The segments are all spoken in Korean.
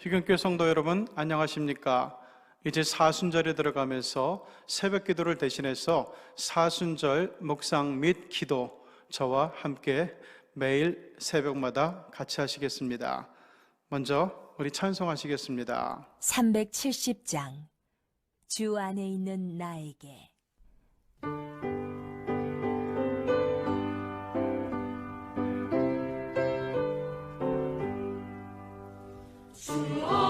희경교회 성도 여러분 안녕하십니까? 이제 사순절에 들어가면서 새벽 기도를 대신해서 사순절 묵상 및 기도 저와 함께 매일 새벽마다 같이 하시겠습니다. 먼저 우리 찬송하시겠습니다. 370장 주 안에 있는 나에게 오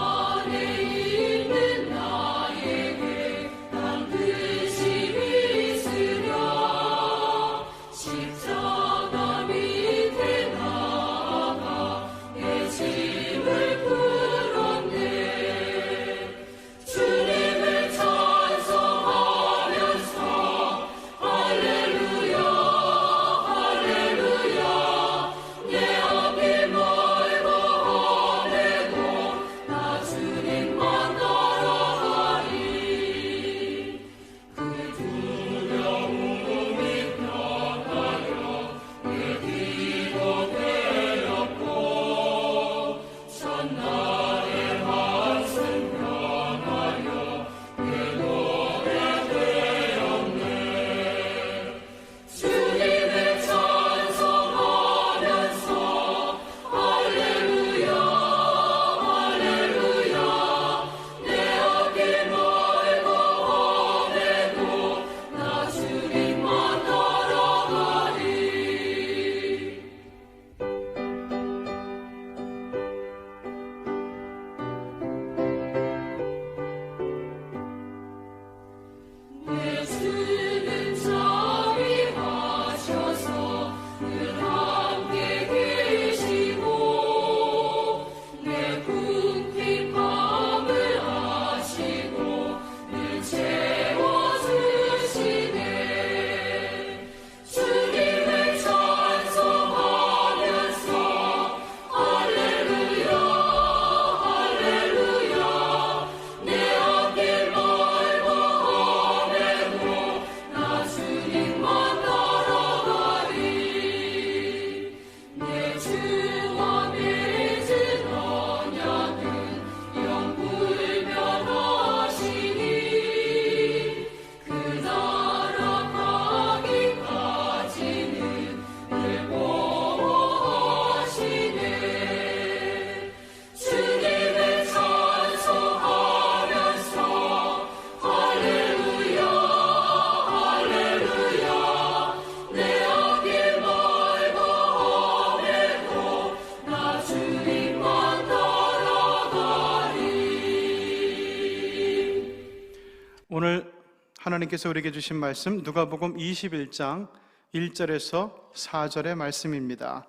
하나님께서 우리에게 주신 말씀 누가복음 21장 1절에서 4절의 말씀입니다.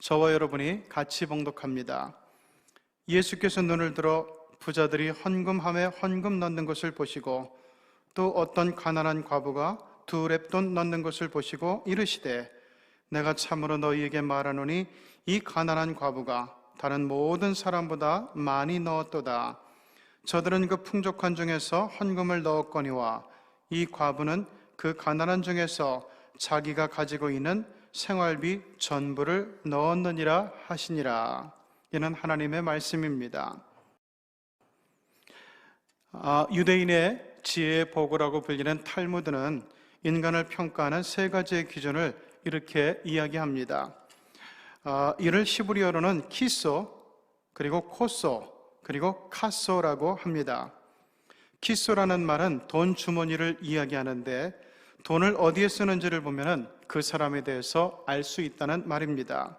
저와 여러분이 같이 봉독합니다. 예수께서 눈을 들어 부자들이 헌금함에 헌금 넣는 것을 보시고 또 어떤 가난한 과부가 두 랩돈 넣는 것을 보시고 이르시되 내가 참으로 너희에게 말하노니 이 가난한 과부가 다른 모든 사람보다 많이 넣었도다. 저들은 그 풍족한 중에서 헌금을 넣었거니와 이 과부는 그 가난한 중에서 자기가 가지고 있는 생활비 전부를 넣었느니라 하시니라. 이는 하나님의 말씀입니다. 아, 유대인의 지혜의 보고라고 불리는 탈무드는 인간을 평가하는 세 가지의 기준을 이렇게 이야기합니다. 아, 이를 히브리어로는 키소, 그리고 코소, 그리고 카소라고 합니다. 키소라는 말은 돈 주머니를 이야기하는데 돈을 어디에 쓰는지를 보면 그 사람에 대해서 알 수 있다는 말입니다.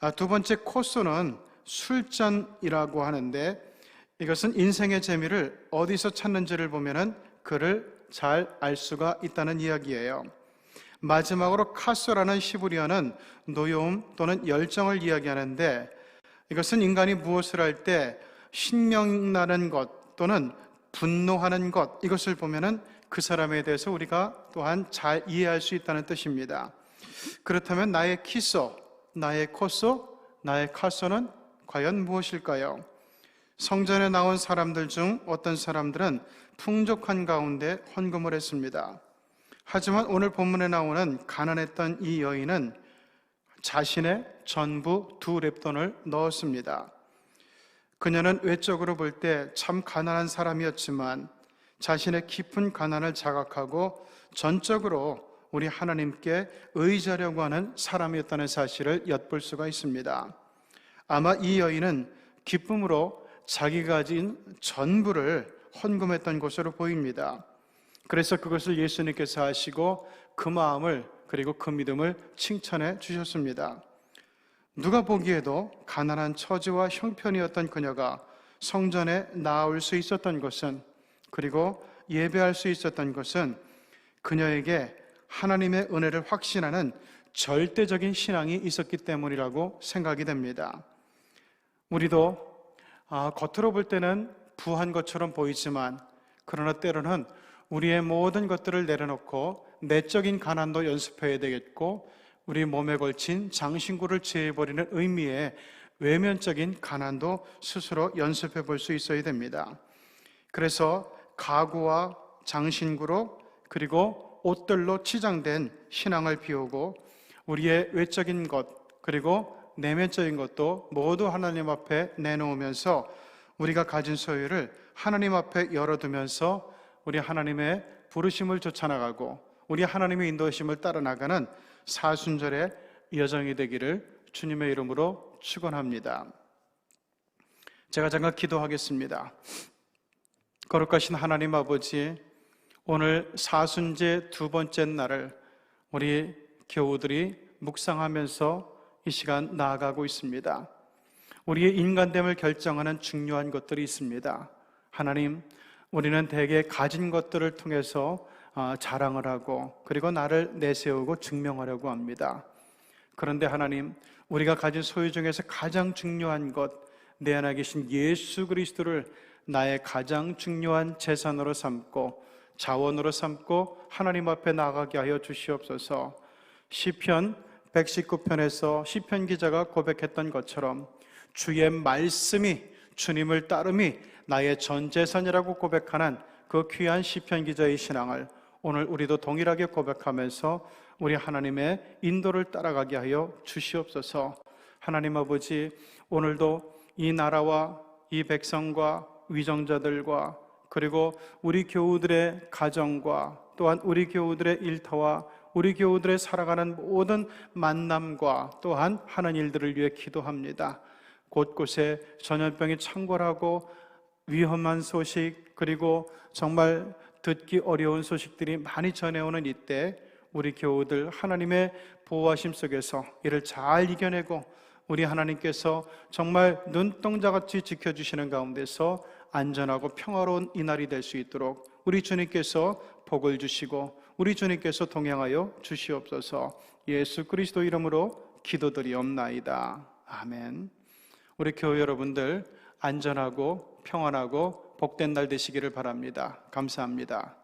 아, 두 번째 코소는 술잔이라고 하는데 이것은 인생의 재미를 어디서 찾는지를 보면 그를 잘 알 수가 있다는 이야기예요. 마지막으로 카소라는 히브리어는 노여움 또는 열정을 이야기하는데 이것은 인간이 무엇을 할 때 신명나는 것 또는 분노하는 것 이것을 보면은 그 사람에 대해서 우리가 또한 잘 이해할 수 있다는 뜻입니다. 그렇다면 나의 키소, 나의 코소, 나의 카소는 과연 무엇일까요? 성전에 나온 사람들 중 어떤 사람들은 풍족한 가운데 헌금을 했습니다. 하지만 오늘 본문에 나오는 가난했던 이 여인은 자신의 전부 두 랩돈을 넣었습니다. 그녀는 외적으로 볼 때 참 가난한 사람이었지만 자신의 깊은 가난을 자각하고 전적으로 우리 하나님께 의지하려고 하는 사람이었다는 사실을 엿볼 수가 있습니다. 아마 이 여인은 기쁨으로 자기가 가진 전부를 헌금했던 것으로 보입니다. 그래서 그것을 예수님께서 하시고 그 마음을 그리고 그 믿음을 칭찬해 주셨습니다. 누가 보기에도 가난한 처지와 형편이었던 그녀가 성전에 나올 수 있었던 것은 그리고 예배할 수 있었던 것은 그녀에게 하나님의 은혜를 확신하는 절대적인 신앙이 있었기 때문이라고 생각이 됩니다. 우리도 아, 겉으로 볼 때는 부한 것처럼 보이지만 그러나 때로는 우리의 모든 것들을 내려놓고 내적인 가난도 연습해야 되겠고 우리 몸에 걸친 장신구를 제해버리는 의미의 외면적인 가난도 스스로 연습해 볼 수 있어야 됩니다. 그래서 가구와 장신구로 그리고 옷들로 치장된 신앙을 비우고 우리의 외적인 것 그리고 내면적인 것도 모두 하나님 앞에 내놓으면서 우리가 가진 소유를 하나님 앞에 열어두면서 우리 하나님의 부르심을 쫓아나가고 우리 하나님의 인도하심을 따라 나가는 사순절의 여정이 되기를 주님의 이름으로 축원합니다. 제가 잠깐 기도하겠습니다. 거룩하신 하나님 아버지, 오늘 사순제 두 번째 날을 우리 교우들이 묵상하면서 이 시간 나아가고 있습니다. 우리의 인간됨을 결정하는 중요한 것들이 있습니다. 하나님, 우리는 대개 가진 것들을 통해서 아, 자랑을 하고 그리고 나를 내세우고 증명하려고 합니다. 그런데 하나님, 우리가 가진 소유 중에서 가장 중요한 것, 내 안에 계신 예수 그리스도를 나의 가장 중요한 재산으로 삼고 자원으로 삼고 하나님 앞에 나가게 하여 주시옵소서. 시편 119편에서 시편 기자가 고백했던 것처럼 주의 말씀이 주님을 따름이 나의 전 재산이라고 고백하는 그 귀한 시편 기자의 신앙을 오늘 우리도 동일하게 고백하면서 우리 하나님의 인도를 따라가게 하여 주시옵소서. 하나님 아버지, 오늘도 이 나라와 이 백성과 위정자들과 그리고 우리 교우들의 가정과 또한 우리 교우들의 일터와 우리 교우들의 살아가는 모든 만남과 또한 하는 일들을 위해 기도합니다. 곳곳에 전염병이 창궐하고 위험한 소식 그리고 정말 듣기 어려운 소식들이 많이 전해오는 이때 우리 교우들 하나님의 보호하심 속에서 이를 잘 이겨내고 우리 하나님께서 정말 눈동자같이 지켜주시는 가운데서 안전하고 평화로운 이날이 될 수 있도록 우리 주님께서 복을 주시고 우리 주님께서 동행하여 주시옵소서 예수 그리스도 이름으로 기도드리옵나이다. 아멘. 우리 교회 여러분들 안전하고 평안하고 복된 날 되시기를 바랍니다. 감사합니다.